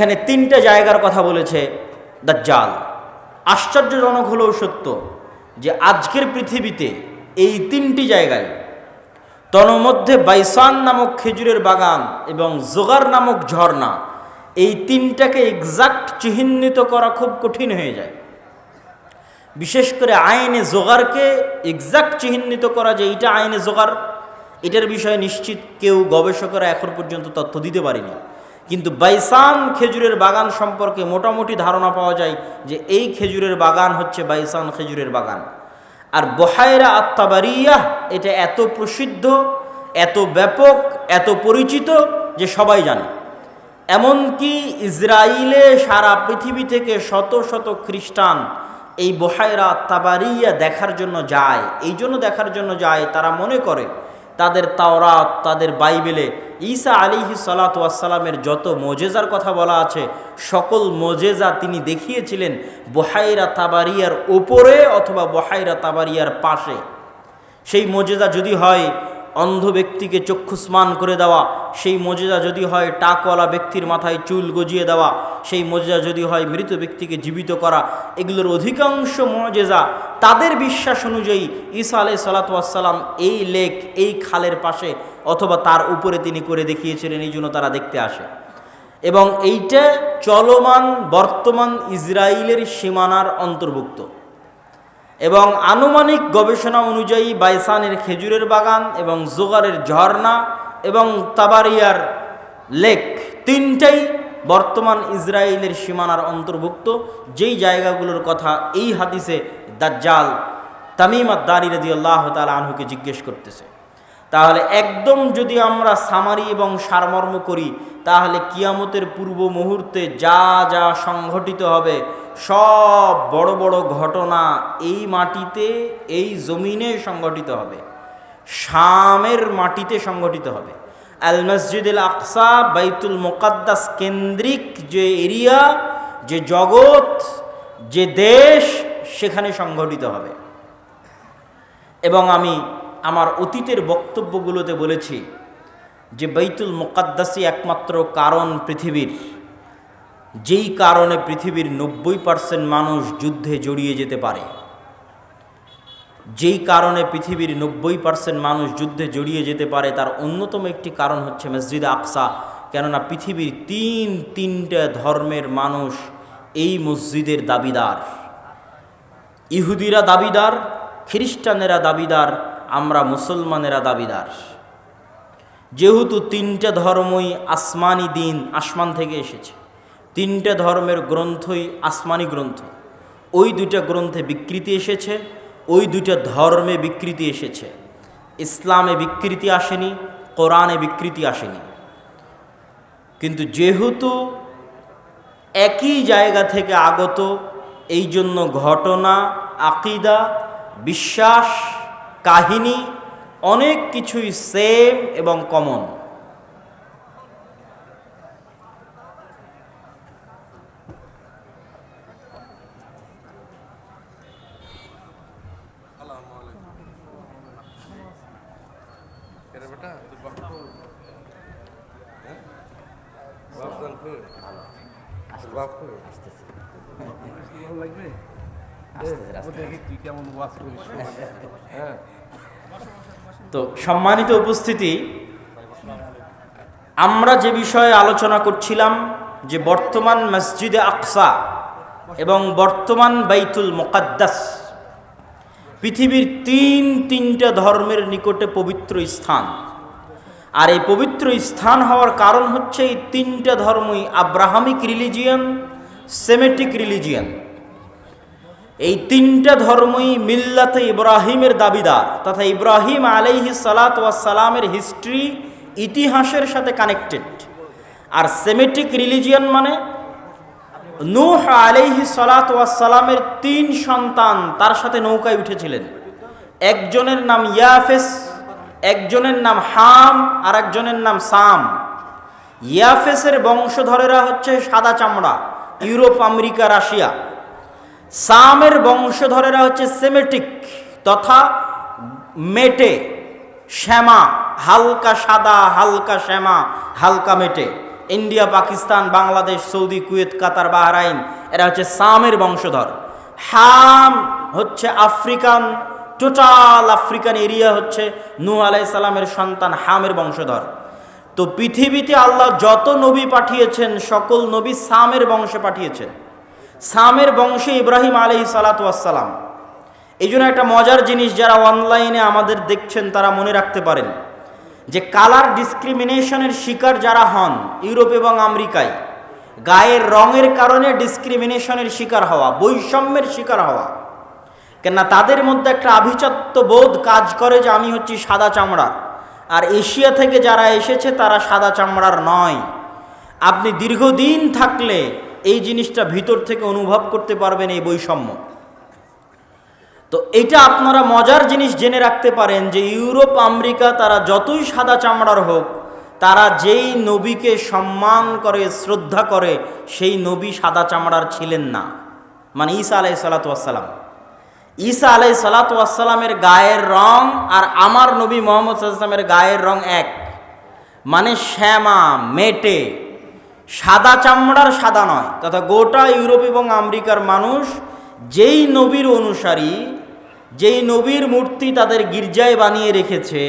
এখানে তিনটা জায়গার কথা বলেছে দাজ্জাল। আশ্চর্যজনক হলেও সত্য যে আজকের পৃথিবীতে এই তিনটি জায়গায় তন্মধ্যে বাইসান নামক খেজুরের বাগান এবং জোগার নামক ঝর্ণা, এই তিনটাকে এক্সাক্ট চিহ্নিত করা খুব কঠিন হয়ে যায়। বিশেষ করে আইনে জোগারকে এক্সাক্ট চিহ্নিত করা যে এইটা আইনে জোগার, এটার বিষয়ে নিশ্চিত কেউ গবেষকরা এখন পর্যন্ত তথ্য দিতে পারেনি। কিন্তু বাইসান খেজুরের বাগান সম্পর্কে মোটামুটি ধারণা পাওয়া যায় যে এই খেজুরের বাগান হচ্ছে বাইসান খেজুরের বাগান। আর বহায়রা আত্মাবারিয়া এটা এত প্রসিদ্ধ, এত ব্যাপক, এত পরিচিত যে সবাই জানে। এমনকি ইসরায়েলে সারা পৃথিবী থেকে শত শত খ্রিস্টান এই বহায়রা তাবারিয়া দেখার জন্য যায়। এই জন্য দেখার জন্য যায়, তারা মনে করে তাদের তাওরাত, তাদের বাইবেলে ঈসা আলিহি সালাতামের যত মোজেজার কথা বলা আছে, সকল মোজেজা তিনি দেখিয়েছিলেন বহাইরা তাবারিয়ার ওপরে অথবা বহাইরা তাবারিয়ার পাশে। সেই মোজেজা যদি হয় অন্ধ ব্যক্তিকে চক্ষুস্মান করে দেওয়া, সেই মজেজা যদি হয় টাকওয়ালা ব্যক্তির মাথায় চুল গজিয়ে দেওয়া, সেই মজেজা যদি হয় মৃত ব্যক্তিকে জীবিত করা, এগুলোর অধিকাংশ মজেজা তাদের বিশ্বাস অনুযায়ী ঈসা আলাই সালাতাম এই লেক, এই খালের পাশে অথবা তার উপরে তিনি করে দেখিয়েছিলেন, এই জন্য তারা দেখতে আসে। এবং এইটা চলমান বর্তমান ইসরায়েলের সীমানার অন্তর্ভুক্ত। এবং আনুমানিক গবেষণা অনুযায়ী বাইসানের খেজুরের বাগান এবং জোগারের ঝর্ণা এবং তাবারিয়ার লেক তিনটাই বর্তমান ইসরায়েলের সীমানার অন্তর্ভুক্ত। যেই জায়গাগুলোর কথা এই হাদিসে দাজ্জাল তামিমাত দারি রাজি আল্লাহ তালা আনহুকে জিজ্ঞেস করতেছে। তাহলে একদম যদি আমরা সামারি এবং সারমর্ম করি, তাহলে কিয়ামতের পূর্ব মুহূর্তে যা যা সংঘটিত হবে, সব বড় বড় ঘটনা এই মাটিতে, এই জমিনে সংঘটিত হবে। শামের মাটিতে সংঘটিত হবে। আল মসজিদুল আকসা, বাইতুল মোকাদ্দাস কেন্দ্রিক যে এরিয়া, যে জগৎ, যে দেশ, সেখানে সংঘটিত হবে। এবং আমি আমার অতীতের বক্তব্যগুলোতে বলেছি যে বৈতুল মোকাদ্দাসই একমাত্র কারণ পৃথিবীর। যেই কারণে পৃথিবীর নব্বই পার্সেন্ট মানুষ যুদ্ধে জড়িয়ে যেতে পারে। যেই কারণে পৃথিবীর নব্বই পার্সেন্ট মানুষ যুদ্ধে জড়িয়ে যেতে পারে, তার অন্যতম একটি কারণ হচ্ছে মসজিদ আকসা। কেননা পৃথিবীর তিন তিনটা ধর্মের মানুষ এই মসজিদের দাবিদার। ইহুদিরা দাবিদার, খ্রিস্টানেরা দাবিদার আমরা মুসলমানেরা দাবিদার। যেহেতু তিনটা ধর্মই আসমানি দিন আসমান থেকে এসেছে, তিনটা ধর্মের গ্রন্থই আসমানি গ্রন্থ। ওই দুইটা গ্রন্থে বিকৃতি এসেছে, ওই দুইটা ধর্মে বিকৃতি এসেছে। ইসলামে বিকৃতি আসেনি, কোরআনে বিকৃতি আসেনি। কিন্তু যেহেতু একই জায়গা থেকে আগত এই জন্য ঘটনা, আকিদা, বিশ্বাস কাহিনী অনেক কিছুই সেম এবং কমন হ্যাঁ তো সম্মানিত উপস্থিতি আমরা যে বিষয়ে আলোচনা করছিলাম যে বর্তমান মসজিদে আকসা এবং বর্তমান বাইতুল মোকাদ্দাস পৃথিবীর তিন তিনটা ধর্মের নিকটে পবিত্র স্থান। আর এই পবিত্র স্থান হওয়ার কারণ হচ্ছে এই তিনটা ধর্মই আব্রাহামিক রিলিজিয়ান সেমেটিক রিলিজিয়ান। এই তিনটা ধর্মই মিল্লাতে ইব্রাহিমের দাবিদার, তথা ইব্রাহিম আলাইহি সালাত সালামের হিস্ট্রি ইতিহাসের সাথে কানেক্টেড। আর সেমেটিক রিলিজিয়ান মানে নূহ আলাইহি সালাত সালামের তিন সন্তান তার সাথে নৌকায় উঠেছিলেন। একজনের নাম ইয়াফেস, একজনের নাম হাম, আর একজনের নাম সাম। ইয়াফেসের বংশধরেরা হচ্ছে সাদা চামড়া, ইউরোপ, আমেরিকা, রাশিয়া। সামের বংশধরেরা হচ্ছে সেমেটিক তথা মেটে, শ্যামা, হালকা সাদা, হালকা শ্যামা, হালকা মেটে। India, Pakistan, Bangladesh, Saudi, Kuwait, Qatar, Bahrain, এরা হচ্ছে সামের বংশধর। হাম হচ্ছে আফ্রিকান, টোটাল আফ্রিকান এরিয়া হচ্ছে নূহ আলাই সালামের সন্তান হামের বংশধর। তো পৃথিবীতে আল্লাহ যত নবী পাঠিয়েছেন, সকল নবী সামের বংশে পাঠিয়েছেন। সামের বংশে ইব্রাহিম আলহি সালাতাম এই জন্য একটা মজার জিনিস যারা অনলাইনে আমাদের দেখছেন, তারা মনে রাখতে পারেন যে কালার ডিসক্রিমিনেশনের শিকার যারা হন ইউরোপ এবং আমেরিকায়, গায়ের রঙের কারণে ডিসক্রিমিনেশনের শিকার হওয়া, বৈষম্যের শিকার হওয়া, কেননা তাদের মধ্যে একটা আভিজাত্য বোধ কাজ করে যে আমি হচ্ছি সাদা চামড়ার আর এশিয়া থেকে যারা এসেছে, তারা সাদা চামড়ার নয়। আপনি দীর্ঘদিন থাকলে এই জিনিসটা ভিতর থেকে অনুভব করতে পারবেন এই বৈষম্য। তো এটা আপনারা মজার জিনিস জেনে রাখতে পারেন যে ইউরোপ, আমেরিকা তারা যতই সাদা চামড়ার হোক, তারা যেই নবীকে সম্মান করে, শ্রদ্ধা করে, সেই নবী সাদা চামড়ার ছিলেন না। মানে ঈসা আলাই সালাতাম ঈসা আলাই সালাতামের গায়ের রং আর আমার নবী মোহাম্মদ সাল্লামের গায়ের রং এক। মানে শ্যামা, মেটে। সাদা চামড়ার সাদা নয়, তথা গোটা ইউরোপ এবং আমেরিকার মানুষ যেই নবীর অনুসারী, যেই নবীর মূর্তি তাদের গির্জায় বানিয়ে রেখেছে,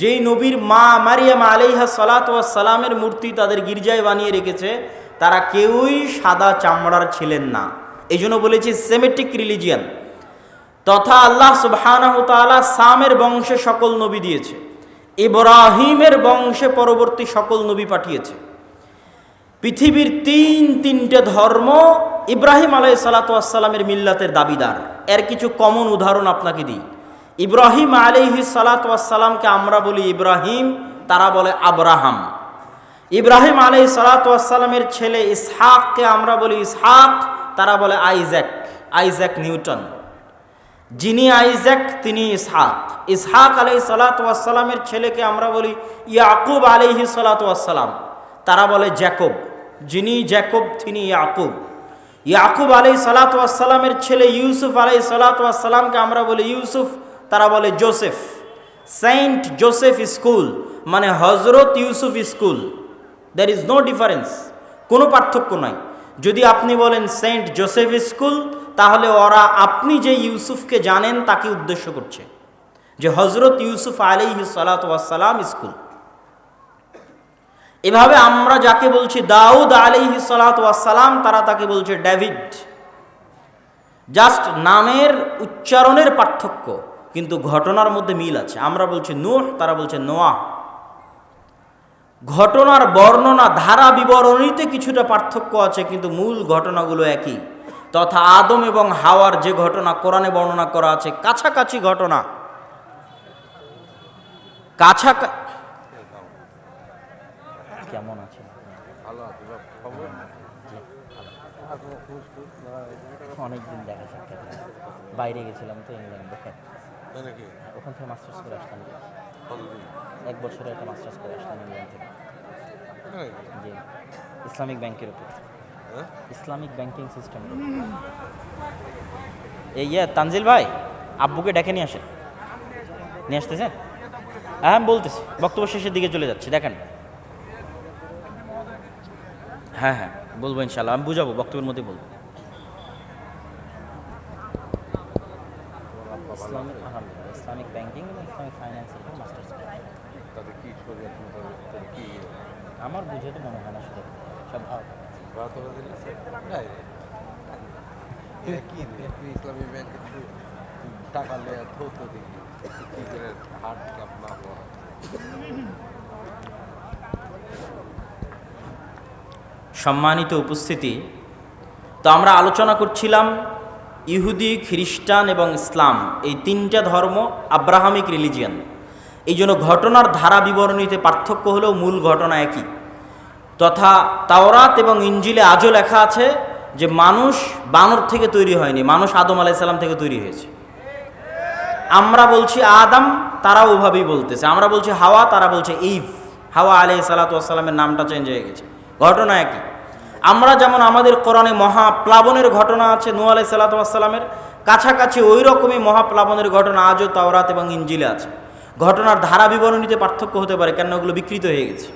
যেই নবীর মা মারিয়াম আলাইহা সালাত সালামের মূর্তি তাদের গির্জায় বানিয়ে রেখেছে, তারা কেউই সাদা চামড়ার ছিলেন না। এই জন্য বলেছি সেমেটিক রিলিজিয়ান। তথা আল্লাহ তাআলা সামের বংশে সকল নবী দিয়েছে। ইব্রাহিমের বংশে পরবর্তী সকল নবী পাঠিয়েছে। পৃথিবীর তিন তিনটে ধর্ম ইব্রাহিম আলাই সালাতামের মিল্লাতের দাবিদার। এর কিছু কমন উদাহরণ আপনাকে দিই। ইব্রাহিম আলিহি সালাতামকে আমরা বলি ইব্রাহিম, তারা বলে আব্রাহাম। ইব্রাহিম আলাই সালাতামের ছেলে ইসহাককে আমরা বলি ইসহাক, তারা বলে আইজ্যাক আইজ্যাক নিউটন। যিনি আইজ্যাক, তিনি ইসহাক। ইসহাক আলাই সালাতামের ছেলেকে আমরা বলি ইয়াকুব আলিহি সালাতাম তারা বলে জ্যাকব, যিনি জ্যাকব, তিনি ইয়াকুব। ইয়াকুব আলাই সালাতামের ছেলে ইউসুফ আলাই সালাতামকে আমরা বলি ইউসুফ, তারা বলে জোসেফ। সেন্ট জোসেফ স্কুল মানে হজরত Yusuf school. There is no difference কোনো পার্থক্য নাই। যদি আপনি বলেন সেন্ট জোসেফ স্কুল, তাহলে ওরা আপনি যে ইউসুফকে জানেন তাকে উদ্দেশ্য করছে। যে হজরত ইউসুফ আলী সালাতাম স্কুল। এভাবে আমরা যাকে বলছি দাউদ আলিহি সালাতাম তারা তাকে বলছে ডেভিড। জাস্ট নামের উচ্চারণের পার্থক্য, কিন্তু ঘটনার মধ্যে মিল আছে। আমরা বলছি নোহ, তারা বলছে নোয়া। ঘটনার বর্ণনা, ধারা বিবরণীতে কিছুটা পার্থক্য আছে, কিন্তু মূল ঘটনাগুলো একই। তথা আদম এবং হাওয়ার যে ঘটনা, কোরআনে বর্ণনা করা আছে, কাছাকাছি ঘটনা। কাছা কেমন আছে ভালো আছে বাপ, খবর আর কোনো খোঁজ টোজ না, এটা অনেকদিন দেখা সাক্ষাৎ বাইরে গেছিলাম তো ইংল্যান্ডে। ওখান থেকে মাস্টার্স করে আসলাম। এক বছরে একটা মাস্টার্স করে আসলাম ইংল্যান্ড থেকে। ইসলামিক ব্যাংকের উপর। হ্যাঁ? ইসলামিক ব্যাংকিং সিস্টেম এই ইয়ে তানজিল ভাই আব্বুকে ডেকে নিয়ে আসেন। নিয়ে আসতেছেন? হ্যাঁ বলতেছি। বক্তব্য শেষের দিকে চলে যাচ্ছি দেখেন। হ্যাঁ হ্যাঁ বলব ইনশাল্লাহ আমি বুঝাবো বক্তব্যের মধ্যে বলব। ইসলামিক আলহামদুলিল্লাহ ইসলামিক ব্যাংকিং এবং ইসলামিক ফাইন্যান্সের উপর মাস্টার্স তাতে কি কি আমার বুঝে তো মনে হয় না শুধু সব ভালো কি ইসলামী ব্যাংকে টাকা নিয়ে থৌত দেখি কি করে হাট ক্লাব না হওয়া। সম্মানিত উপস্থিতি তো আমরা আলোচনা করছিলাম ইহুদি, খ্রিস্টান এবং ইসলাম, এই তিনটা ধর্ম আব্রাহামিক রিলিজিয়ান এই জন্য ঘটনার ধারা বিবরণীতে পার্থক্য হলেও মূল ঘটনা একই। তথা তাওরাত এবং ইঞ্জিলে আজও লেখা আছে যে মানুষ বানর থেকে তৈরি হয়নি, মানুষ আদম আলাইসাল্লাম থেকে তৈরি হয়েছে। আমরা বলছি আদম তারা ওভাবেই বলতেছে। আমরা বলছি হাওয়া, তারা বলছে ইভ হাওয়া আলাই সালাতামের নামটা চেঞ্জ হয়ে গেছে। ঘটনা একই। আমরা যেমন আমাদের কোরআনে মহাপ্লাবনের ঘটনা আছে নু আলাই সালাতামের কাছাকাছি ওই রকমই মহাপ্লাবনের ঘটনা আজও তাওরাত এবং ইঞ্জিলে আছে। ঘটনার ধারা বিবরণীতে পার্থক্য হতে পারে কেন ওগুলো বিকৃত হয়ে গেছে।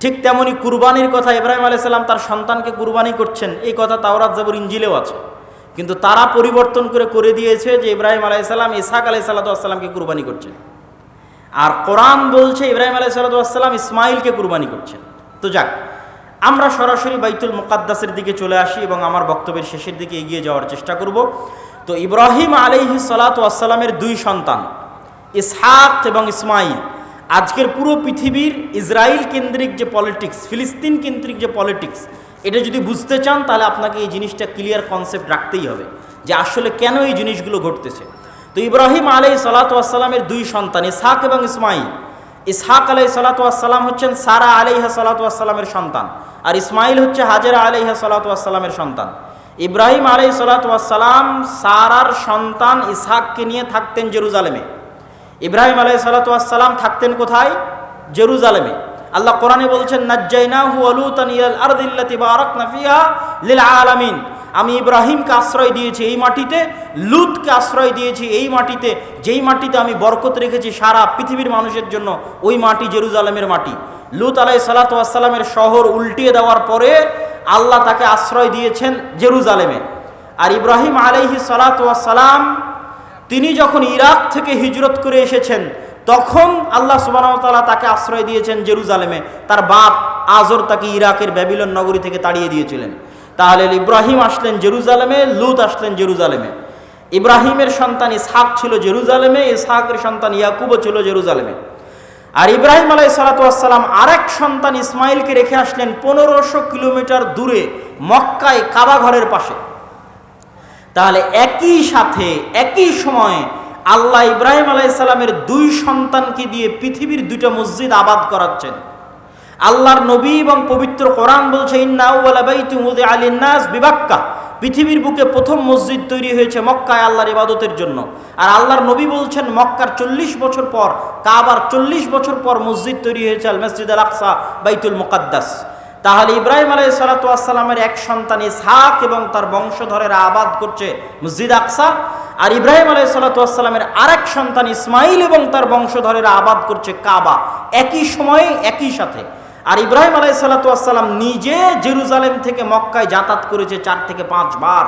ঠিক তেমনি কুরবানির কথা ইব্রাহিম আলাইসাল্লাম তার সন্তানকে কুরবানি করছেন, এই কথা তাওরাত, জাবর ইঞ্জিলেও আছে। কিন্তু তারা পরিবর্তন করে করে দিয়েছে যে ইব্রাহিম আলাইসাল্লাম ইসাক আলাই সাল্লাতামকে কুরবানি করছেন। আর কোরআন বলছে ইব্রাহিম আলাই সাল্লাতাম ইসমাইলকে কুরবানি করছেন। তো যাক আমরা সরাসরি বাইতুল মুকাদ্দাসের দিকে চলে আসি এবং আমার বক্তব্যের শেষের দিকে এগিয়ে যাওয়ার চেষ্টা করব। তো ইব্রাহিম আলাইহি সালাতামের দুই সন্তান, ইসহাক এবং ইসমাইল আজকের পুরো পৃথিবীর ইসরায়েল কেন্দ্রিক যে পলিটিক্স, ফিলিস্তিন কেন্দ্রিক যে পলিটিক্স, এটা যদি বুঝতে চান তাহলে আপনাকে এই জিনিসটা ক্লিয়ার কনসেপ্ট রাখতেই হবে যে আসলে কেন এই জিনিসগুলো ঘটতেছে। তো ইব্রাহিম আলাই সালাতামের দুই সন্তান, ইসহাক এবং ইসমাইল ইসহাক আলাই সালাতাম হচ্ছেন সারা আলাইহা সালাতামের সন্তান। আর ইসমাইল হচ্ছে হাজেরা আলাইহা সালাতামের সন্তান। ইব্রাহিম আলাই সালাতাম সারার সন্তান ইসহাককে নিয়ে থাকতেন জেরুজালেমে। ইব্রাহিম আলাই সালাতাম থাকতেন কোথায়? জেরুজালেমে। আল্লাহ কোরআনে বলছেন, নাজ্জাইনাহু আমি ইব্রাহিমকে আশ্রয় দিয়েছি এই মাটিতে, লুতকে আশ্রয় দিয়েছি এই মাটিতে। যেই মাটিতে আমি বরকত রেখেছি সারা পৃথিবীর মানুষের জন্য, ওই মাটি জেরুজালেমের মাটি। লুত আলাই সালাতামের শহর উল্টিয়ে দেওয়ার পরে আল্লাহ তাকে আশ্রয় দিয়েছেন জেরুজালেমে। আর ইব্রাহিম আলাইহি সালাতাম তিনি যখন ইরাক থেকে হিজরত করে এসেছেন তখন আল্লাহ সুবাহতাল্লাহ তাকে আশ্রয় দিয়েছেন জেরুজালেমে। তার বাপ আজর তাকে ইরাকের ব্যাবিলন নগরী থেকে তাড়িয়ে দিয়েছিলেন। তাহলে ইব্রাহিম আসলেন জেরুজালেমে, লুত আসলেন জেরুজালেমে। ইব্রাহিমের সন্তান ইসহাক ছিল জেরুজালেমে, ইসহাকের সন্তান ইয়াকুবও ছিল জেরুজালেমে। আর ইব্রাহিম আলাই সালাতাম আরেক সন্তান ইসমাইলকে রেখে আসলেন পনেরোশো কিলোমিটার দূরে, মক্কায় কাবা ঘরের পাশে। তাহলে একই সাথে, একই সময়ে আল্লাহ ইব্রাহিম আলাইসাল্লামের দুই সন্তানকে দিয়ে পৃথিবীর দুইটা মসজিদ আবাদ করাচ্ছেন। আল্লাহর নবী এবং পবিত্র কোরআন বলছে বিবাক্কা। পৃথিবীর বুকে প্রথম মসজিদ তৈরি হয়েছে মক্কায় আল্লাহর ইবাদতের জন্য। আর আল্লাহর নবী বলছেন, মক্কার চল্লিশ বছর পর, কাবার চল্লিশ বছর পর মসজিদ তৈরি হয়েছে আল মসজিদ আল আকসা বাইতুল মুকাদ্দাস। তাহলে ইব্রাহিম আলাই সালাতামের এক সন্তান ইসহাক এবং তার বংশধরেরা আবাদ করছে মসজিদ আকসা। আর ইব্রাহিম আলাই সালাতামের আরেক সন্তান ইসমাইল এবং তার বংশধরেরা আবাদ করছে কাবা। একই সময়ে, একই সাথে। আর ইব্রাহিম আলাই সালাতাম নিজে জেরুজালেম থেকে মক্কায় যাতায়াত করেছে চার থেকে পাঁচ বার।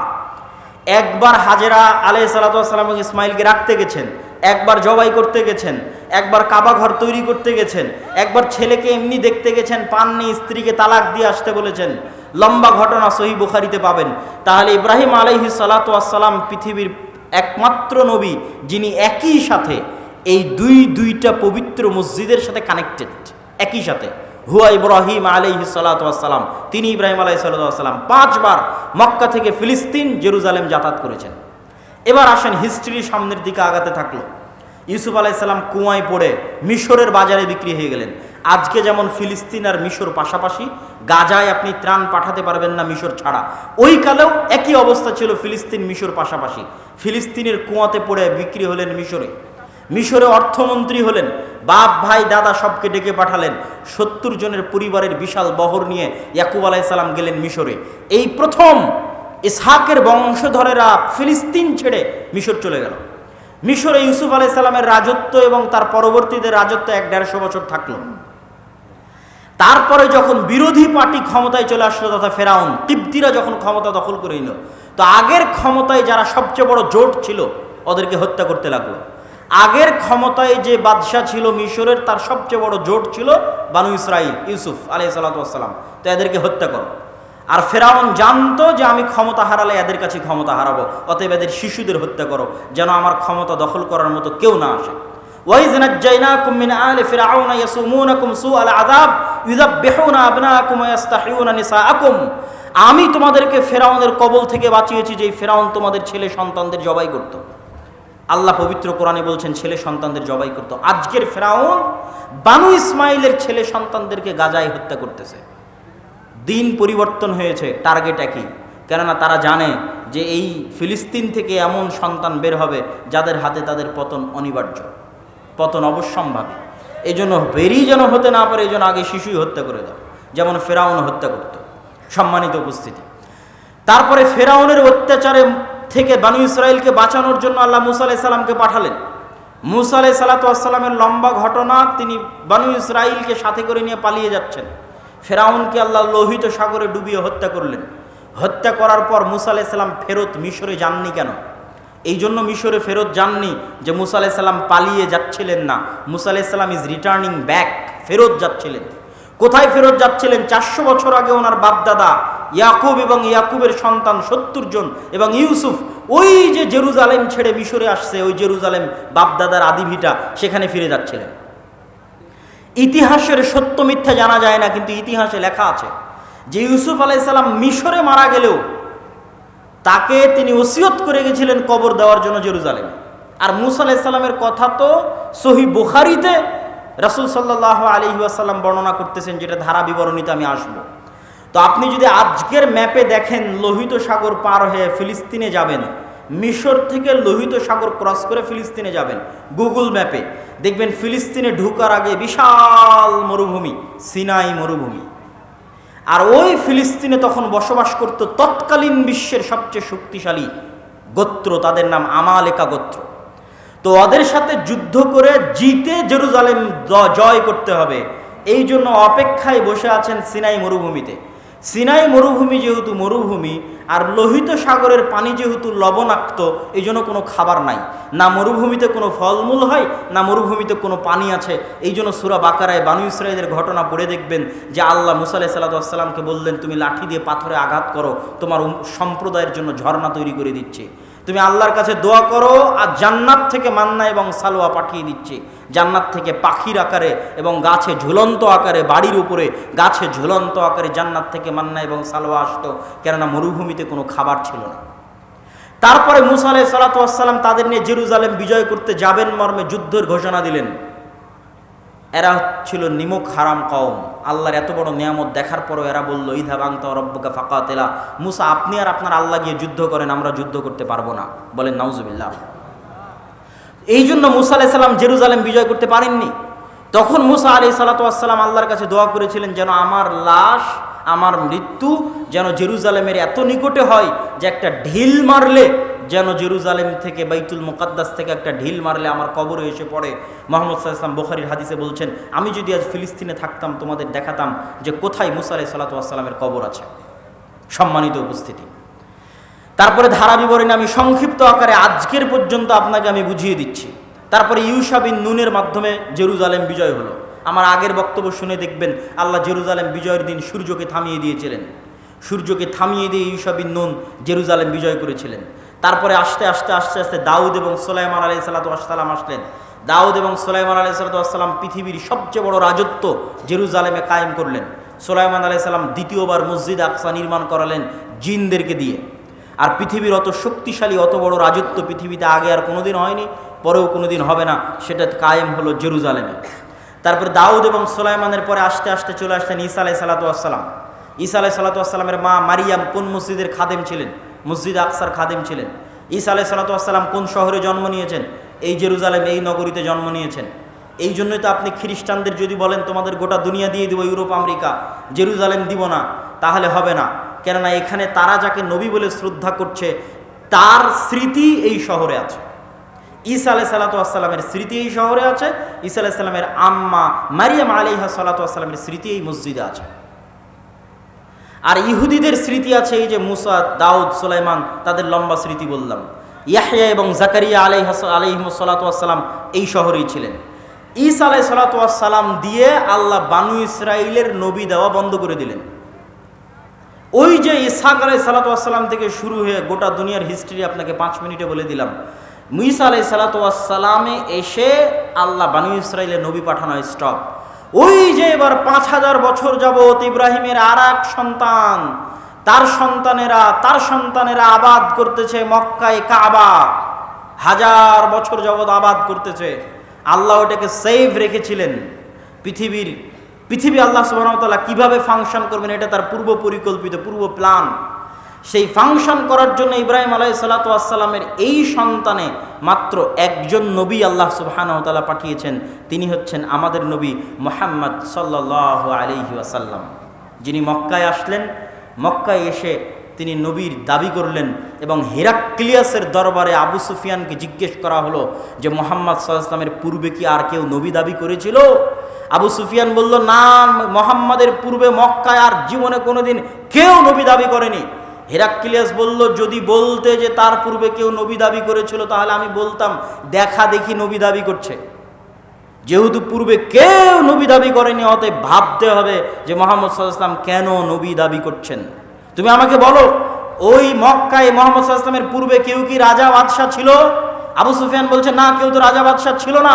একবার হাজেরা আলাই সালাতাম ইসমাইলকে রাখতে গেছেন। একবার জবাই করতে গেছেন, একবার কাবা ঘর তৈরি করতে গেছেন, একবার ছেলেকে এমনি দেখতে গেছেন, পাননি, স্ত্রীকে তালাক দিয়ে আসতে বলেছেন। লম্বা ঘটনা সহি বুখারিতে পাবেন। তাহলে ইব্রাহিম আলাইহি সালাতাম পৃথিবীর একমাত্র নবী, যিনি একই সাথে এই দুই, দুইটা পবিত্র মসজিদের সাথে কানেক্টেড একই সাথে। হুয়া ইব্রাহিম আলাইহি সালাতাম তিনি ইব্রাহিম আলাইহি সাল্লাম পাঁচবার মক্কা থেকে ফিলিস্তিন, জেরুজালেম যাতায়াত করেছেন। এবার আসেন হিস্ট্রি সামনের দিকে আগাতে থাকল। ইউসুফ আলাইসাল্লাম কুয়ায় পড়ে মিশরের বাজারে বিক্রি হয়ে গেলেন। আজকে যেমন ফিলিস্তিন আর মিশর পাশাপাশি, গাজায় আপনি ত্রাণ পাঠাতে পারবেন না মিশর ছাড়া। ওই কালেও একই অবস্থা ছিল ফিলিস্তিন, মিশর পাশাপাশি। ফিলিস্তিনের কুয়াতে পড়ে বিক্রি হলেন মিশরে। মিশরে অর্থমন্ত্রী হলেন, বাপ, ভাই, দাদা সবকে ডেকে পাঠালেন। সত্তর জনের পরিবারের বিশাল বহর নিয়ে ইয়াকুব আলাইসাল্লাম গেলেন মিশরে। এই প্রথম ইসহাকের বংশধরেরা ফিলিস্তিন ছেড়ে মিশর চলে গেল। মিশরে ইউসুফ আলাইসাল্লামের রাজত্ব এবং তার পরবর্তীদের রাজত্ব এক দেড়শো বছর থাকল। তারপরে যখন বিরোধী পার্টি ক্ষমতায় চলে আসলো তথা ফেরাউন তিব্দিরা যখন ক্ষমতা দখল করে নিল, তো আগের ক্ষমতায় যারা সবচেয়ে বড় জোট ছিল, ওদেরকে হত্যা করতে লাগল। আগের ক্ষমতায় যে বাদশাহ ছিল মিশরের, তার সবচেয়ে বড় জোট ছিল বানু ইসরাইল, ইউসুফ আলাই সাল্লাতাম তো এদেরকে হত্যা করো। আর ফেরাউন জানতো যে আমি ক্ষমতা হারালে এদের কাছে ক্ষমতা হারাবো অতএব এদের শিশুদের হত্যা করো যেন আমার ক্ষমতা দখল করার মতো কেউ না আসে وإذ نجيناكم من آل فرعون يسومونكم سوء العذاب يذبحون أبناءكم ويستحيون نساءكم আমি তোমাদেরকে ফেরাউনের কবল থেকে বাঁচিয়েছি যে ফেরাউন তোমাদের ছেলে সন্তানদের জবাই করত আল্লাহ পবিত্র কোরআনে বলছেন ছেলে সন্তানদের জবাই করত আজকের ফেরাউন বানু ইসমাইলের ছেলে সন্তানদেরকে গাজায় হত্যা করতেছে দিন পরিবর্তন হয়েছে টার্গেট একই। কেননা তারা জানে যে এই ফিলিস্তিন থেকে এমন সন্তান বের হবে যাদের হাতে তাদের পতন অনিবার্য, পতন অবশ্যম্ভাবী। এই জন্য বেরি যেন হতে না পারে এই জন্য আগে শিশুই হত্যা করে দাও, যেমন ফেরাউন হত্যা করত। সম্মানিত উপস্থিতি। তারপরে ফেরাউনের অত্যাচারে থেকে বানু ইসরায়েলকে বাঁচানোর জন্য আল্লাহ মুসা আলাই সাল্লামকে পাঠালেন। মুসা আলাই সাল্লাতামের লম্বা ঘটনা তিনি বানু ইসরায়েলকে সাথে করে নিয়ে পালিয়ে যাচ্ছেন। ফেরাউনকে আল্লাহ লোহিত সাগরে ডুবিয়ে হত্যা করলেন। হত্যা করার পর মুসা আলাইসাল্লাম ফেরত মিশরে যাননি কেন? এই জন্য মিশরে ফেরত যাননি যে মুসা আলাইসাল্লাম পালিয়ে যাচ্ছিলেন না। মুসা আলাইসাল্লাম ইজ রিটার্নিং ব্যাক ফেরত যাচ্ছিলেন। কোথায় ফেরত যাচ্ছিলেন? চারশো বছর আগে ওনার বাপদাদা ইয়াকুব এবং ইয়াকুবের সন্তান সত্তর জন এবং ইউসুফ, ওই যে জেরুজালেম ছেড়ে মিশরে আসছে, ওই জেরুজালেম বাপদাদার আদিভিটা সেখানে ফিরে যাচ্ছিলেন। ইতিহাসের সত্য মিথ্যা জানা যায় না, কিন্তু ইতিহাসে লেখা আছে যে ইউসুফ আলাইসাল্লাম মিশরে মারা গেলেও তাকে তিনি ওসিয়ত করে গেছিলেন কবর দেওয়ার জন্য জেরুজালেম। আর মুসা আলাইসাল্লামের কথা তো সহি বুখারিতে রাসুল সাল্লাহ আলী আসাল্লাম বর্ণনা করতেছেন, যেটা ধারা বিবরণীতে আমি আসব। তো আপনি যদি আজকের ম্যাপে দেখেন লোহিত সাগর পার হয়ে ফিলিস্তিনে যাবেন মিশর থেকে লোহিত সাগর ক্রস করে ফিলিস্তিনে যাবেন গুগল ম্যাপে। দেখবেন ফিলিস্তিনে ঢুকার আগে বিশাল মরুভূমি, সিনাই মরুভূমি। আর ওই ফিলিস্তিনে তখন বসবাস করত তৎকালীন বিশ্বের সবচেয়ে শক্তিশালী গোত্র, তাদের নাম আমালেকা গোত্র। তো ওদের সাথে যুদ্ধ করে জিতে জেরুজালেম জয় করতে হবে। এই জন্য অপেক্ষায় বসে আছেন সিনাই মরুভূমিতে। সিনাই মরুভূমি যেহেতু মরুভূমি, আর লোহিত সাগরের পানি যেহেতু লবণাক্ত এই জন্য কোনো খাবার নাই। না মরুভূমিতে কোনো ফলমূল হয়, না মরুভূমিতে কোনো পানি আছে। এই জন্য সুরা বাকারায় বানু ইসরায়েলের ঘটনা পড়ে দেখবেন যে আল্লাহ মুসা আলাহ সাল্লাতামকে বললেন, তুমি লাঠি দিয়ে পাথরে আঘাত করো, তোমার সম্প্রদায়ের জন্য ঝর্ণা তৈরি করে দিচ্ছে। তুমি আল্লাহর কাছে দোয়া করো আর জান্নাত থেকে মান্না এবং সালোয়া পাঠিয়ে দিচ্ছে। জান্নাত থেকে পাখির আকারে এবং গাছে ঝুলন্ত আকারে, বাড়ির উপরে গাছে ঝুলন্ত আকারে জান্নাত থেকে মান্না এবং সালোয়া আসতো। কেননা মরুভূমিতে কোনো খাবার ছিল না। তারপরে মুসা আলাই সালাতাম তাদের নিয়ে জেরুজালেম বিজয় করতে যাবেন মর্মে যুদ্ধের ঘোষণা দিলেন। এরা ছিল নিমক হারাম কওম। আল্লাহর এত বড় নিয়ামত দেখার পরও এরা বলল ইধা বাংতা রব্বকা ফাঁকা তেলা মুসা, আপনি আর আপনার আল্লাহ গিয়ে যুদ্ধ করেন, আমরা যুদ্ধ করতে পারব না। বলেন, নাউজুবিল্লাহ। এই জন্য মুসা আলাই সাল্লাম জেরুজালেম বিজয় করতে পারেননি। তখন মুসা আলি সালাতাম আল্লাহর কাছে দোয়া করেছিলেন, যেন আমার লাশ, আমার মৃত্যু যেন জেরুজালেমের এত নিকটে হয় যে একটা ঢিল মারলে যেন জেরুজালেম থেকে বাইতুল মুকাদ্দাস থেকে একটা ঢিল মারলে আমার কবরে এসে পড়ে। মোহাম্মদ সাল্লাম বোখারির হাদিসে বলছেন, আমি যদি আজ ফিলিস্তিনে থাকতাম, তোমাদের দেখাতাম যে কোথায় মুসা আলাই সাল্লাতামের কবর আছে। সম্মানিত উপস্থিতি। তারপরে ধারা বিবরণী আমি সংক্ষিপ্ত আকারে আজকের পর্যন্ত আপনাকে আমি বুঝিয়ে দিচ্ছি। তারপরে ইউসা বিন নুনের মাধ্যমে জেরুজালেম বিজয় হলো। আমার আগের বক্তব্য শুনে দেখবেন, আল্লাহ জেরুজালেম বিজয়ের দিন সূর্যকে থামিয়ে দিয়েছিলেন। সূর্যকে থামিয়ে দিয়ে ইউসা বিন নুন জেরুজালেম বিজয় করেছিলেন। তারপরে আস্তে আস্তে আস্তে আস্তে দাউদ এবং সোলাইমান আলাই সাল্লাতাম আসলেন। দাউদ এবং সোলাইমান আলাই সাল্লাতাম পৃথিবীর সবচেয়ে বড় রাজত্ব জেরুজালেমে কায়েম করলেন। সোলাইমান আলাই সাল্লাম দ্বিতীয়বার মসজিদ আকসা নির্মাণ করালেন জিনদেরকে দিয়ে। আর পৃথিবীর অত শক্তিশালী, অত বড় রাজত্ব পৃথিবীতে আগে আর কোনোদিন হয়নি, পরেও কোনোদিন হবে না, সেটা কায়েম হলো জেরুজালেমে। তারপরে দাউদ এবং সোলাইমানের পরে আস্তে আস্তে চলে আসলেন ঈসা আলাই সালাতাম ঈসা আলাই সালাতামের মা মারিয়াম কোন মসজিদের খাদেম ছিলেন? মসজিদ আকসার খাদেম ছিলেন। ঈসা আলাই সালাতাম কোন শহরে জন্ম নিয়েছেন? এই জেরুজালেম, এই নগরীতে জন্ম নিয়েছেন। এই জন্যই তো আপনি খ্রিস্টানদের যদি বলেন, তোমাদের গোটা দুনিয়া দিয়ে দিব, ইউরোপ, আমেরিকা, জেরুজালেম দিব না তাহলে হবে না। কেননা এখানে তারা যাকে নবী বলে শ্রদ্ধা করছে, তার স্মৃতি এই শহরে আছে। ঈসা আলাই সালাতামের স্মৃতি এই শহরে আছে, ঈসা আলাহ সাল্লামের আম্মা মারিয়াম আলিহা সালাতামের স্মৃতি এই মসজিদে আছে। আর ইহুদিদের স্মৃতি আছে এই যে মুসা, দাউদ, সুলাইমান, তাদের লম্বা স্মৃতি বললাম। ইয়াহিয়া এবং জাকারিয়া আলাই আলিহিম সালাতাম এই শহরেই ছিলেন। ঈসা আলাই সালাতাম দিয়ে আল্লাহ বানু ইসরায়েলের নবী দেওয়া বন্ধ করে দিলেন। ওই যে ইসাক আলাই সালাতাম থেকে শুরু হয়ে গোটা দুনিয়ার হিস্ট্রি আপনাকে পাঁচ মিনিটে বলে দিলাম। মুইসা আলাই সালাতামে এসে আল্লাহ বানু ইসরায়েলের নবী পাঠানো স্টপ। ওই যে এবার পাঁচ হাজার বছর যাবৎ ইব্রাহিমের আর সন্তান, তার সন্তানেরা তার সন্তানেরা আবাদ করতেছে মক্কায় কাবা। হাজার বছর যাবৎ আবাদ করতেছে। আল্লাহ ওটাকে সেভ রেখেছিলেন। পৃথিবীর, পৃথিবী আল্লাহ সুবাহতাল্লাহ কীভাবে ফাংশন করবেন এটা তার পূর্ব পরিকল্পিত পূর্ব প্ল্যান সেই ফাংশন করার জন্য ইব্রাহিম আলাই এই সন্তানে মাত্র একজন নবী আল্লাহ সুবাহানতালা পাঠিয়েছেন। তিনি হচ্ছেন আমাদের নবী মোহাম্মদ সাল্লাহ আলিহি আসাল্লাম যিনি মক্কায় আসলেন, মক্কায় এসে তিনি নবীর দাবি করলেন এবং হেরাক্লিয়াসের দরবারে আবু সুফিয়ানকে জিজ্ঞেস করা হলো যে, মোহাম্মদ সাল্লামের পূর্বে কি আর কেউ নবী দাবি করেছিল? আবু সুফিয়ান বলল, না, মোহাম্মদের পূর্বে মক্কায় আর জীবনে কোনোদিন কেউ নবী দাবি করেনি। হেরাক্কিলিয়াস বলল, যদি বলতে যে তার পূর্বে কেউ নবী দাবি করেছিল, তাহলে আমি বলতাম, দেখা দেখি নবী দাবি করছে। যেহেতু পূর্বে কেউ নবী দাবি করেনি, অতএব ভাবতে হবে যে মোহাম্মদ সাল্লাম কেন নবী দাবি করছেন। তুমি আমাকে বলো, ওই মক্কায় মোহাম্মদ সাল্লামের পূর্বে কেউ কি রাজা বাদশাহ ছিল? আবু সুফিয়ান বলছে, না, কেউ তো রাজা বাদশাহ ছিল না।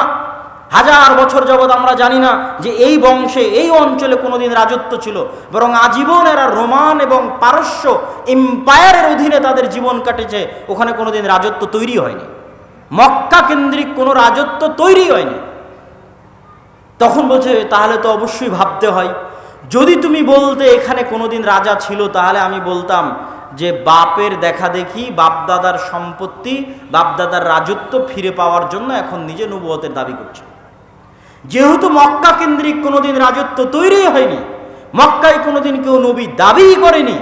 হাজার বছর যাবৎ আমরা জানি না যে এই বংশে, এই অঞ্চলে কোনোদিন রাজত্ব ছিল। বরং আজীবন এরা রোমান এবং পারস্য এম্পায়ারের অধীনে তাদের জীবন কাটেছে। ওখানে কোনোদিন রাজত্ব তৈরি হয়নি। মক্কা কেন্দ্রিক কোনো রাজত্ব তৈরি হয়নি। তখন বলছে, তাহলে তো অবশ্যই ভাবতে হয়। যদি তুমি বলতে এখানে কোনোদিন রাজা ছিল, তাহলে আমি বলতাম যে বাপের দেখা দেখি বাপদাদার সম্পত্তি, বাপদাদার রাজত্ব ফিরে পাওয়ার জন্য এখন নিজে নবুয়তের দাবি করছে। যেহেতু মক্কা কেন্দ্রিক কোনোদিন রাজত্ব তৈরি হয়নি, মক্কায় কোনোদিন কেউ নবী দাবি করেনি।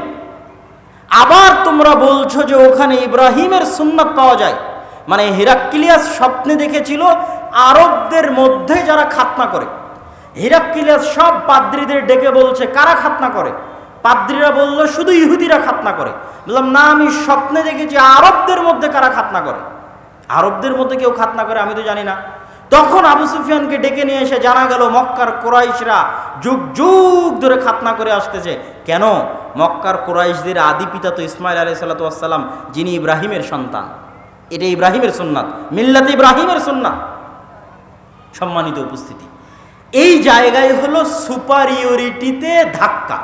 আবার তোমরা বলছো যে ওখানে ইব্রাহিমের সুন্নাত পাওয়া যায়। মানে হিরাক্কিলিয়াস স্বপ্নে দেখেছিল আরবদের মধ্যে যারা খাতনা করে। হিরাক্কিলিয়াস সব পাদ্রীদের ডেকে বলছে, কারা খাতনা করে? পাদ্রীরা বলল, শুধু ইহুদিরা খাতনা করে। বললাম, না, আমি স্বপ্নে দেখেছি আরবদের মধ্যে কারা খাতনা করে? আরবদের মধ্যে কেউ খাতনা করে? আমি তো জানি না। তখন আবু সুফিয়ানকে ডেকে নিয়ে এসে জানা গেল মক্কার কোরাইশরা যুগ যুগ ধরে খাতনা করে আসতেছে। কেন? মক্কার কোরাইশদের আদি পিতা তো ইসমাইল আলাই সাল্লাতাম যিনি ইব্রাহিমের সন্তান। এটা ইব্রাহিমের সুন্নাত, মিল্লাত ইব্রাহিমের সুন্নাত। সম্মানিত উপস্থিতি। এই জায়গায় হলো সুপারিয়রিটিতে ধাক্কা।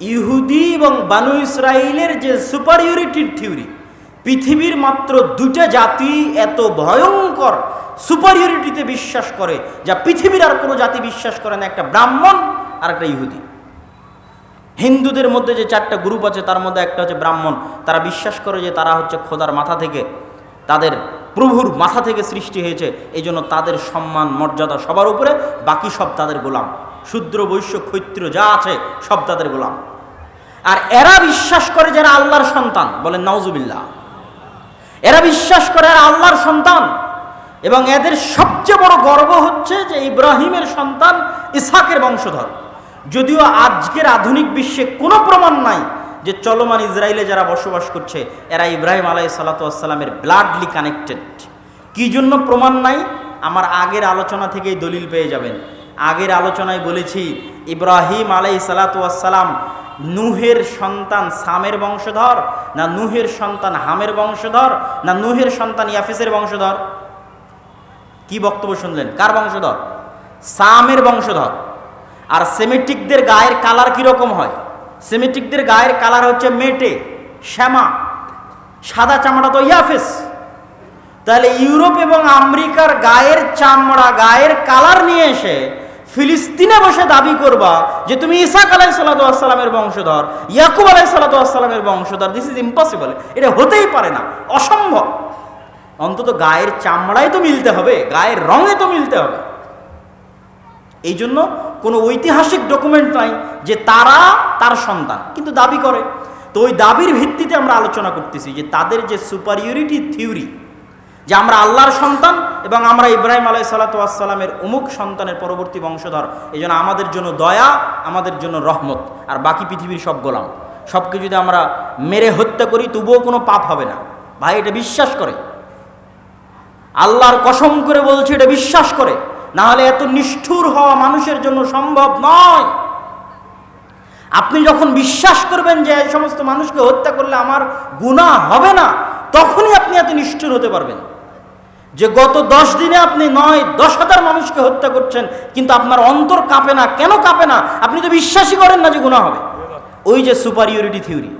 ইহুদি এবং বানু ইসরায়েলের যে সুপারিয়রিটির থিওরি পৃথিবীর মাত্র দুইটা জাতি এত ভয়ঙ্কর সুপারিয়রিটিতে বিশ্বাস করে, যা পৃথিবীর আর কোনো জাতি বিশ্বাস করে না, একটা ব্রাহ্মণ আর একটা ইহুদি। হিন্দুদের মধ্যে যে চারটা গ্রুপ আছে, তার মধ্যে একটা হচ্ছে ব্রাহ্মণ। তারা বিশ্বাস করে যে তারা হচ্ছে খোদার মাথা থেকে, তাদের প্রভুর মাথা থেকে সৃষ্টি হয়েছে এই জন্য তাদের সম্মান, মর্যাদা সবার উপরে, বাকি সব তাদের গোলাম। শূদ্র, বৈশ্য ক্ষৈত্র যা আছে, সব তাদের গোলাম। আর এরা বিশ্বাস করে যারা আল্লাহর সন্তান, বলেন নাউজুবিল্লাহ। এরা বিশ্বাস করে এরা আল্লাহর সন্তান। এবং এদের সবচেয়ে বড় গর্ব হচ্ছে যে ইব্রাহিমের সন্তান ইসাকের বংশধর। যদিও আজকের আধুনিক বিশ্বে কোনো প্রমাণ নাই যে চলমান ইসরায়েলে যারা বসবাস করছে, এরা ইব্রাহিম আলাই সালাতামের ব্লাডলি কানেক্টেড কি জন্য প্রমাণ নাই? আমার আগের আলোচনা থেকেই দলিল পেয়ে যাবেন। আগের আলোচনায় বলেছি, ইব্রাহিম আলাই সালাতাম নুহের সন্তান সামের বংশধর? না নুহের সন্তান হামের বংশধর? না নুহের সন্তান ইয়াফিসের বংশধর? কি বক্তব্য শুনলেন? কার বংশধর? সামের বংশধর। আর সেমেটিকদের গায়ের কালার কীরকম হয়? সেমেটিকদের গায়ের কালার হচ্ছে মেটে, শ্যামা, সাদা চামড়া তো ইয়াফেস। তাহলে ইউরোপ এবং আমেরিকার গায়ের চামড়া, গায়ের কালার নিয়ে এসে ফিলিস্তিনে বসে দাবি করবা যে তুমি ইসাক আলাই সাল্লামের বংশধর, ইয়াকুব আলাই সাল্লামের বংশধর। দিস ইজ ইম্পসিবল এটা হতেই পারে না। অসম্ভব। অন্তত গায়ের চামড়ায় তো মিলতে হবে, গায়ের রঙে তো মিলতে হবে। এই জন্য কোনো ঐতিহাসিক ডকুমেন্ট নাই যে তারা তার সন্তান, কিন্তু দাবি করে। তো ওই দাবির ভিত্তিতে আমরা আলোচনা করতেছি যে তাদের যে সুপারিয়রিটি থিওরি যে আমরা আল্লাহর সন্তান এবং আমরা ইব্রাহিম আলাই সাল্লাতামের অমুক সন্তানের পরবর্তী বংশধর। এই জন্য আমাদের জন্য দয়া, আমাদের জন্য রহমত। আর বাকি পৃথিবীর সব গোলাম। সবকে যদি আমরা মেরে হত্যা করি, তবুও কোনো পাপ হবে না। ভাই, এটা বিশ্বাস করে। আল্লাহর কসম করে বলছে, এটা বিশ্বাস করে। না হলে এত নিষ্ঠুর হওয়া মানুষের জন্য সম্ভব নয়। আপনি যখন বিশ্বাস করবেন যে এই সমস্ত মানুষকে হত্যা করলে আমার গুণা হবে না, তখনই আপনি এত নিষ্ঠুর হতে পারবেন। যে গত দশ দিনে আপনি নয়, দশ হাজার মানুষকে হত্যা করছেন, কিন্তু আপনার অন্তর কাঁপে না। কেন কাঁপে না? আপনি তো বিশ্বাসই করেন না যে গুণা হবে। ওই যে সুপারিয়রিটি থিওরি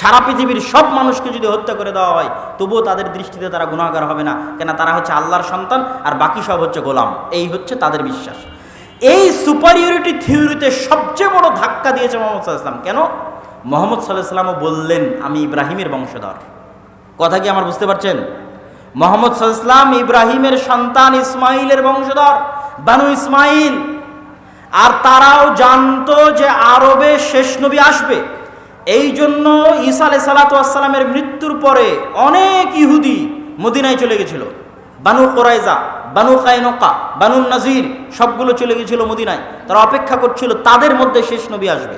সারা পৃথিবীর সব মানুষকে যদি হত্যা করে দেওয়া হয়, তবুও তাদের দৃষ্টিতে তারা গুণাগার হবে না। কেন তারা হচ্ছে আল্লাহর সন্তান, আর বাকি সব হচ্ছে গোলাম। এই হচ্ছে তাদের বিশ্বাস। এই সুপারিয়রিটি থিওরিতে সবচেয়ে বড় ধাক্কা দিয়েছে মোহাম্মদ সাল্লাহাম কেন? মোহাম্মদ সাল্লাহ সাল্লামও বললেন, আমি ইব্রাহিমের বংশধর। কথা কি আমার বুঝতে পারছেন? মোহাম্মদ সাল্লাম ইব্রাহিমের সন্তান ইসমাইলের বংশধর, বানু ইসমাইল। আর তারাও জানতো যে আরবে শেষ নবী আসবে। এই জন্য ঈসা আলাই সালাতামের মৃত্যুর পরে অনেক ইহুদি মদিনায় চলে গেছিল। Banu Qurayza Banu Qaynuqa Banu Nadir, সবগুলো চলে গেছিল মদিনায়। তারা অপেক্ষা করছিল তাদের মধ্যে শেষ নবী আসবে।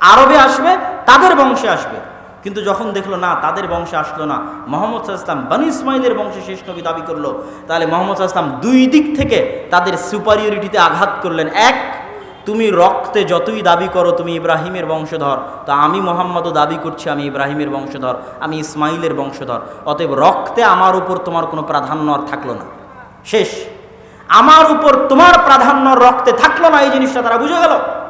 আরবে আসবে, তাদের বংশে আসবে। কিন্তু যখন দেখল, না, তাদের বংশে আসলো না। মোহাম্মদ ইসলাম বানু ইসমাইলের বংশে শেষ নবী দাবি করল। তাহলে মোহাম্মদ ইসলাম দুই দিক থেকে তাদের সুপারিয়রিটিতে আঘাত করলেন। এক, তুমি রক্তে যতই দাবি করো, তুমি ইব্রাহিমের বংশধর। তা আমি মোহাম্মদও দাবি করছি, আমি ইব্রাহিমের বংশধর, আমি ইসমাইলের বংশধর। অতএব রক্তে আমার উপর তোমার কোনো প্রাধান্য আর থাকল না। শেষ। আমার উপর তোমার প্রাধান্য রক্তে থাকল না, এই জিনিসটা তারা বুঝে গেল।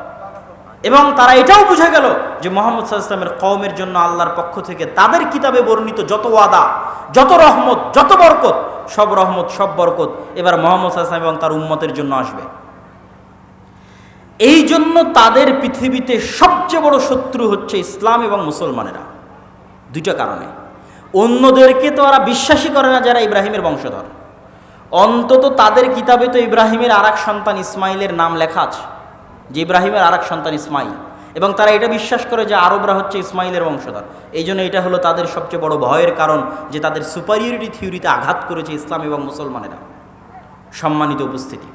এবং তারা এটাও বুঝে গেল যে মোহাম্মদ সাল্লামের কওমের জন্য আল্লাহর পক্ষ থেকে তাদের কিতাবে বর্ণিত যত ওয়াদা, যত রহমত, যত বরকত, সব রহমত, সব বরকত এবার মোহাম্মদ সাল্লাম এবং তার উম্মতের জন্য আসবে। এই জন্য তাদের পৃথিবীতে সবচেয়ে বড় শত্রু হচ্ছে ইসলাম এবং মুসলমানেরা। দুইটা কারণে। অন্যদেরকে তো ওরা বিশ্বাসই করে না যারা ইব্রাহিমের বংশধর। অন্তত তাদের কিতাবে তো ইব্রাহিমের আর সন্তান ইসমাইলের নাম লেখা আছে। যে ইব্রাহিমের আর সন্তান ইসমাইল। এবং তারা এটা বিশ্বাস করে যে আরবরা হচ্ছে ইসমাইলের বংশধর। এই জন্য এটা হলো তাদের সবচেয়ে বড় ভয়ের কারণ যে তাদের সুপারিয়রিটি থিওরিতে আঘাত করেছে ইসলাম এবং মুসলমানেরা। সম্মানিত উপস্থিতি।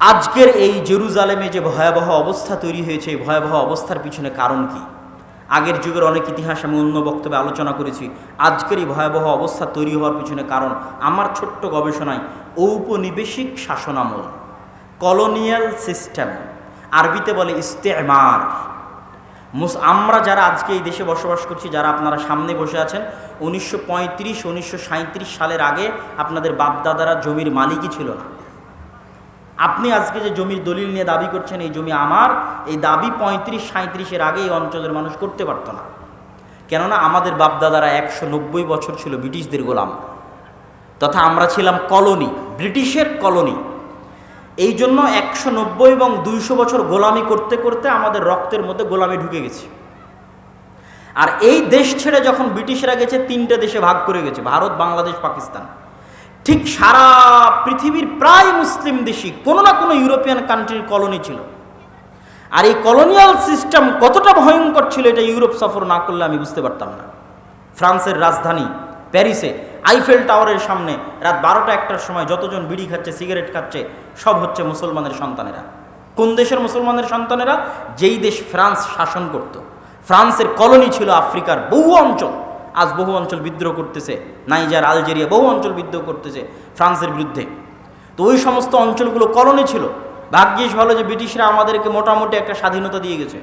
আজকের এই জেরুজালেমে যে ভয়াবহ অবস্থা তৈরি হয়েছে, এই ভয়াবহ অবস্থার পিছনে কারণ কি? আগের যুগের অনেক ইতিহাস আমি অন্য বক্তব্যে আলোচনা করেছি। আজকের এই ভয়াবহ অবস্থা তৈরি হওয়ার পিছনে কারণ আমার ছোট্ট গবেষণায় ঔপনিবেশিক শাসনামল কলোনিয়াল সিস্টেম আরবিতে বলে ইস্তেমার। মুস, আমরা যারা আজকে এই দেশে বসবাস করছি, যারা আপনারা সামনে বসে আছেন, উনিশশো পঁয়ত্রিশ, উনিশশো সালের আগে আপনাদের বাপদাদারা জমির মালিকই ছিল না। আপনি আজকে যে জমির দলিল নিয়ে দাবি করছেন, এই জমি আমার, এই দাবি পঁয়ত্রিশ সাঁত্রিশের আগে এই অঞ্চলের মানুষ করতে পারতো না। কেননা আমাদের বাপদাদারা একশো নব্বই বছর ছিল ব্রিটিশদের গোলাম। তথা আমরা ছিলাম কলোনি, ব্রিটিশের কলোনি। এই জন্য একশো নব্বই এবং দুইশো বছর গোলামি করতে করতে আমাদের রক্তের মধ্যে গোলামি ঢুকে গেছে। আর এই দেশ ছেড়ে যখন ব্রিটিশরা গেছে, তিনটে দেশে ভাগ করে গেছে, ভারত, বাংলাদেশ, পাকিস্তান। ঠিক সারা পৃথিবীর প্রায় মুসলিম দেশই কোনো না কোনো ইউরোপিয়ান কান্ট্রির কলোনি ছিল। আর এই কলোনিয়াল সিস্টেম কতটা ভয়ঙ্কর ছিল, এটা ইউরোপ সফর না করলে আমি বুঝতে পারতাম না। ফ্রান্সের রাজধানী প্যারিসে আইফেল টাওয়ারের সামনে রাত বারোটা একটার সময় যতজন বিড়ি খাচ্ছে, সিগারেট খাচ্ছে, সব হচ্ছে মুসলমানের সন্তানেরা। কোন দেশের মুসলমানের সন্তানেরা? যেই দেশ ফ্রান্স শাসন করত। ফ্রান্সের কলোনি ছিল আফ্রিকার বহু অঞ্চল। আজ বহু অঞ্চল বিদ্রোহ করতেছে। নাইজার, আলজেরিয়া বহু অঞ্চল বিদ্রোহ করতেছে ফ্রান্সের বিরুদ্ধে। তো ওই সমস্ত অঞ্চলগুলো কলোনি ছিল। ভাগ্যিস ভালো যে ব্রিটিশরা আমাদেরকে মোটামুটি একটা স্বাধীনতা দিয়ে গেছে।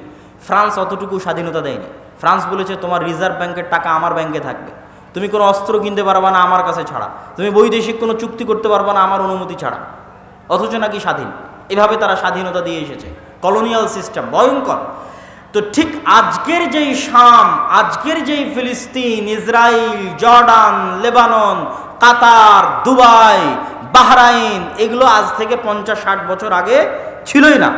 ফ্রান্স অতটুকু স্বাধীনতা দেয়নি। ফ্রান্স বলেছে, তোমার রিজার্ভ ব্যাংকের টাকা আমার ব্যাংকে থাকবে। তুমি কোনো অস্ত্র কিনতে পারবা না আমার কাছে ছাড়া। তুমি বৈদেশিক কোনো চুক্তি করতে পারবা না আমার অনুমতি ছাড়া। অথচ নাকি স্বাধীন। এভাবে তারা স্বাধীনতা দিয়ে এসেছে। কলোনিয়াল সিস্টেম ভয়ঙ্কর। তো ঠিক আজকের যেই শাম, আজকের যেই ফিলিস্তিন Israel Jordan, Lebanon, Qatar, Dubai, Bahrain, এগুলো আজ থেকে পঞ্চাশ ষাট বছর আগে ছিলই না।